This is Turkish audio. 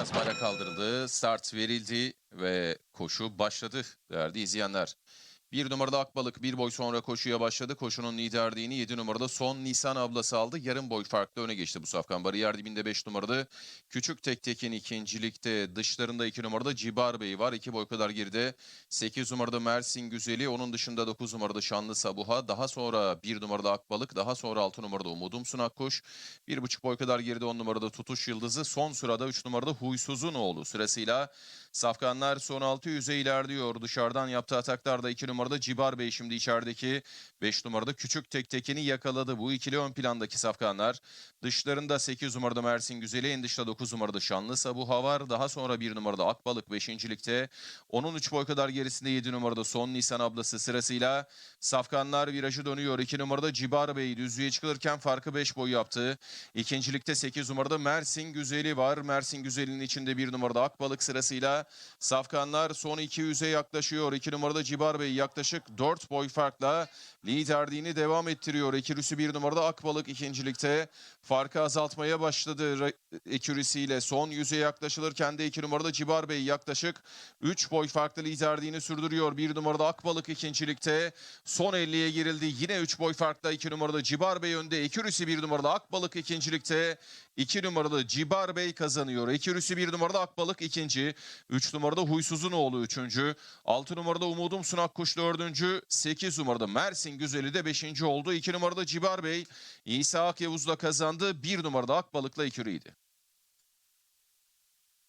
Beyaz bayrak kaldırıldı. Start verildi ve koşu başladı değerli izleyenler. Bir numarada Akbalık bir boy sonra koşuya başladı. Koşunun liderliğini 7 numarada son Nisan ablası aldı. Yarım boy farklı öne geçti bu safkan. Bariyer dibinde 5 numarada. Küçük Tek Tekin ikincilikte. Dışlarında 2 numarada Cibar Bey var. 2 boy kadar geride. 8 numarada Mersin Güzeli. Onun dışında 9 numarada Şanlı Sabuha. Daha sonra 1 numarada Akbalık. Daha sonra 6 numarada Umudum Sunakkuş. 1,5 boy kadar geride 10 numarada Tutuş Yıldızı. Son sırada 3 numarada Huysuz'un oğlu. Sırasıyla Safkanlar son 600'e ilerliyor. Dışarıdan yaptığı ataklarda 2 numarada Cibar Bey şimdi içerideki 5 numarada Küçük Tek Tekin'i yakaladı. Bu ikili ön plandaki Safkanlar. Dışlarında 8 numarada Mersin Güzeli, en dışta 9 numarada Şanlı Sabuha var. Daha sonra 1 numarada Akbalık 5. ligde. Onun 3 boy kadar gerisinde 7 numarada Son Nisan ablası sırasıyla Safkanlar virajı dönüyor. 2 numarada Cibar Bey düzlüğe çıkılırken farkı 5 boy yaptı. İkincilikte 8 numarada Mersin Güzeli var. Mersin Güzeli'nin içinde 1 numarada Akbalık sırasıyla Safkanlar son 200'e yaklaşıyor. 2 numarada Cibar Bey yaklaşık 4 boy farkla liderliğini devam ettiriyor. Ekürüsü 1 numarada Akbalık ikincilikte farkı azaltmaya başladı ekürüsüyle. Son 100'e yaklaşılırken de 2 numarada Cibar Bey yaklaşık 3 boy farklı liderliğini sürdürüyor. 1 numarada Akbalık ikincilikte son 50'ye girildi. Yine 3 boy farkla 2 numarada Cibar Bey önde. Ekürüsü 1 numarada Akbalık ikincilikte 2 numaralı Cibar Bey kazanıyor. Ekürüsü 1 numarada Akbalık ikinci. 3 numarada Huysuz'un oğlu üçüncü. 6 numarada Umudum Sunakkuş dördüncü. 8 numarada Mersin Güzeli de beşinci oldu. 2 numarada Cibar Bey İsa Akyavuz'la kazandı. 1 numarada Akbalık'la ikiliydi.